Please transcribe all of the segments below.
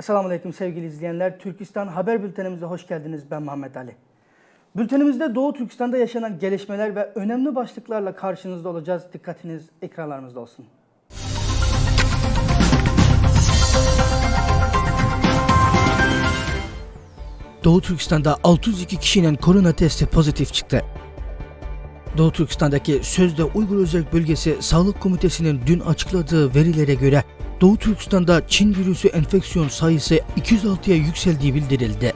Esselamu Aleyküm sevgili izleyenler. Türkistan Haber Bültenimize hoş geldiniz. Ben Muhammed Ali. Bültenimizde Doğu Türkistan'da yaşanan gelişmeler ve önemli başlıklarla karşınızda olacağız. Dikkatiniz ekranlarımızda olsun. Doğu Türkistan'da 602 kişinin korona testi pozitif çıktı. Doğu Türkistan'daki Sözde Uygur Özel Bölgesi Sağlık Komitesi'nin dün açıkladığı verilere göre Doğu Türkistan'da Çin virüsü enfeksiyon sayısı 206'ya yükseldiği bildirildi.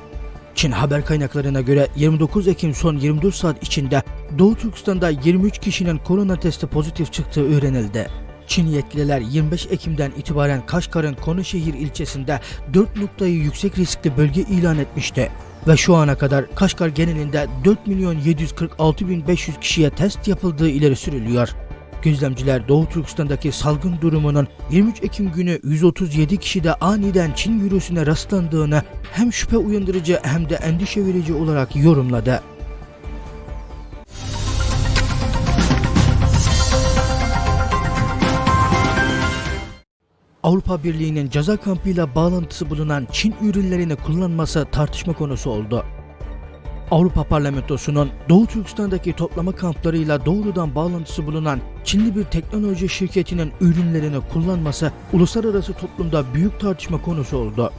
Çin haber kaynaklarına göre 29 Ekim son 24 saat içinde Doğu Türkistan'da 23 kişinin korona testi pozitif çıktığı öğrenildi. Çin yetkililer 25 Ekim'den itibaren Kaşgar'ın Konuşehir ilçesinde 4 noktayı yüksek riskli bölge ilan etmişti. Ve şu ana kadar Kaşgar genelinde 4 milyon 746 bin 500 kişiye test yapıldığı ileri sürülüyor. Gözlemciler Doğu Türkistan'daki salgın durumunun 23 Ekim günü 137 kişide aniden Çin virüsüne rastlandığını hem şüphe uyandırıcı hem de endişe verici olarak yorumladı. Avrupa Birliği'nin ceza kampıyla bağlantısı bulunan Çin ürünlerini kullanması tartışma konusu oldu. Avrupa Parlamentosu'nun Doğu Türkistan'daki toplama kamplarıyla doğrudan bağlantısı bulunan Çinli bir teknoloji şirketinin ürünlerini kullanması uluslararası toplumda büyük tartışma konusu oldu.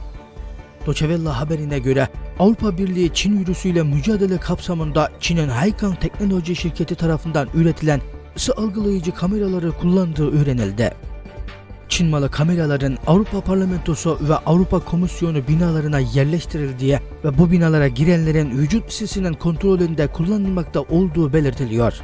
Doçevella haberine göre Avrupa Birliği Çin virüsüyle mücadele kapsamında Çin'in Haykan Teknoloji şirketi tarafından üretilen ısı algılayıcı kameraları kullandığı öğrenildi. Çin malı kameraların Avrupa Parlamentosu ve Avrupa Komisyonu binalarına yerleştirildiği ve bu binalara girenlerin vücut ısısının kontrolünde kullanılmakta olduğu belirtiliyor.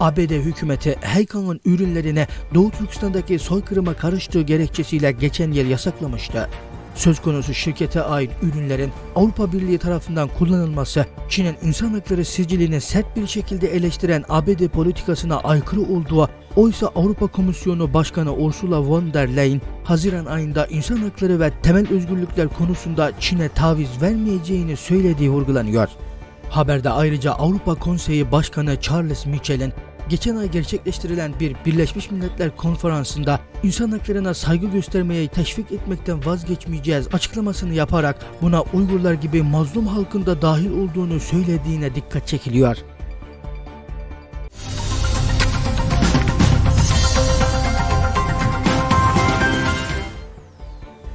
ABD hükümeti Heykan'ın ürünlerine Doğu Türkistan'daki soykırıma karıştığı gerekçesiyle geçen yıl yasaklamıştı. Söz konusu şirkete ait ürünlerin Avrupa Birliği tarafından kullanılması Çin'in insan hakları sicilini sert bir şekilde eleştiren ABD politikasına aykırı olduğu oysa Avrupa Komisyonu Başkanı Ursula von der Leyen Haziran ayında insan hakları ve temel özgürlükler konusunda Çin'e taviz vermeyeceğini söylediği vurgulanıyor. Haberde ayrıca Avrupa Konseyi Başkanı Charles Michel'in geçen ay gerçekleştirilen bir Birleşmiş Milletler konferansında insan haklarına saygı göstermeye teşvik etmekten vazgeçmeyeceğiz açıklamasını yaparak buna Uygurlar gibi mazlum halkın da dahil olduğunu söylediğine dikkat çekiliyor.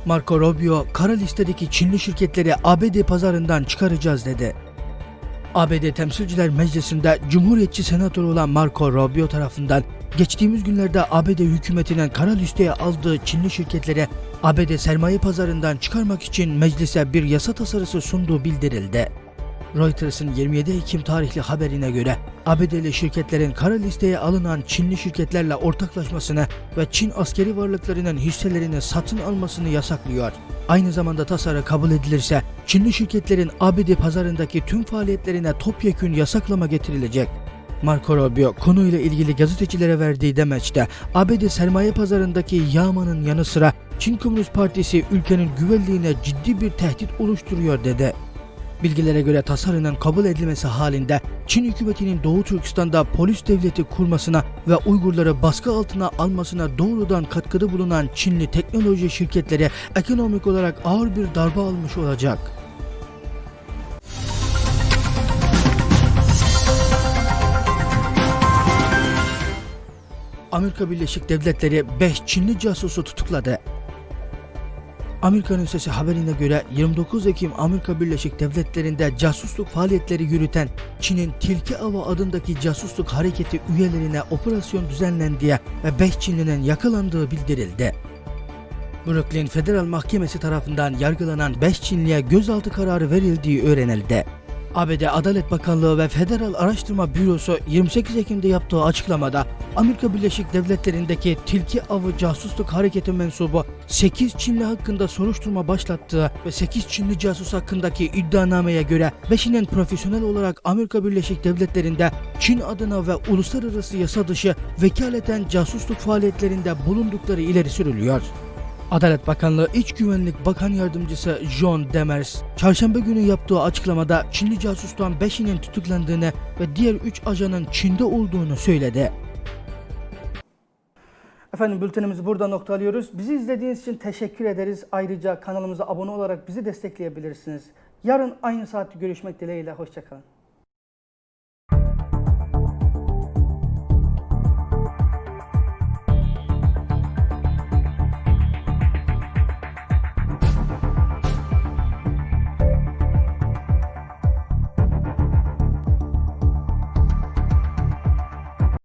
Marco Rubio kara listedeki Çinli şirketleri ABD pazarından çıkaracağız dedi. ABD Temsilciler Meclisi'nde Cumhuriyetçi Senatör olan Marco Rubio tarafından geçtiğimiz günlerde ABD hükümetinin kara listeye aldığı Çinli şirketleri ABD sermaye pazarından çıkarmak için meclise bir yasa tasarısı sunduğu bildirildi. Reuters'ın 27 Ekim tarihli haberine göre ABD'li şirketlerin kara listeye alınan Çinli şirketlerle ortaklaşmasını ve Çin askeri varlıklarının hisselerini satın almasını yasaklıyor. Aynı zamanda tasarı kabul edilirse Çinli şirketlerin ABD pazarındaki tüm faaliyetlerine topyekün yasaklama getirilecek. Marco Rubio konuyla ilgili gazetecilere verdiği demeçte ABD sermaye pazarındaki yağmanın yanı sıra Çin Komünist Partisi ülkenin güvenliğine ciddi bir tehdit oluşturuyor dedi. Bilgilere göre tasarının kabul edilmesi halinde Çin hükümetinin Doğu Türkistan'da polis devleti kurmasına ve Uygurları baskı altına almasına doğrudan katkıda bulunan Çinli teknoloji şirketleri ekonomik olarak ağır bir darbe almış olacak. Amerika Birleşik Devletleri 5 Çinli casusu tutukladı. Amerika'nın sesi haberine göre 29 Ekim Amerika Birleşik Devletleri'nde casusluk faaliyetleri yürüten Çin'in Tilki Ava adındaki casusluk hareketi üyelerine operasyon düzenlendiği ve 5 Çinlinin yakalandığı bildirildi. Brooklyn Federal Mahkemesi tarafından yargılanan 5 Çinliye gözaltı kararı verildiği öğrenildi. ABD Adalet Bakanlığı ve Federal Araştırma Bürosu 28 Ekim'de yaptığı açıklamada Amerika Birleşik Devletleri'ndeki Tilki Avı Casusluk Hareketi mensubu 8 Çinli hakkında soruşturma başlattığı ve 8 Çinli casus hakkındaki iddianameye göre 5'inin profesyonel olarak Amerika Birleşik Devletleri'nde Çin adına ve uluslararası yasa dışı vekaleten casusluk faaliyetlerinde bulundukları ileri sürülüyor. Adalet Bakanlığı İç Güvenlik Bakan Yardımcısı John Demers, çarşamba günü yaptığı açıklamada Çinli casustan 5'inin tutuklandığını ve diğer 3 ajanın Çin'de olduğunu söyledi. Efendim bültenimizi burada noktalıyoruz. Bizi izlediğiniz için teşekkür ederiz. Ayrıca kanalımıza abone olarak bizi destekleyebilirsiniz. Yarın aynı saatte görüşmek dileğiyle. Hoşçakalın.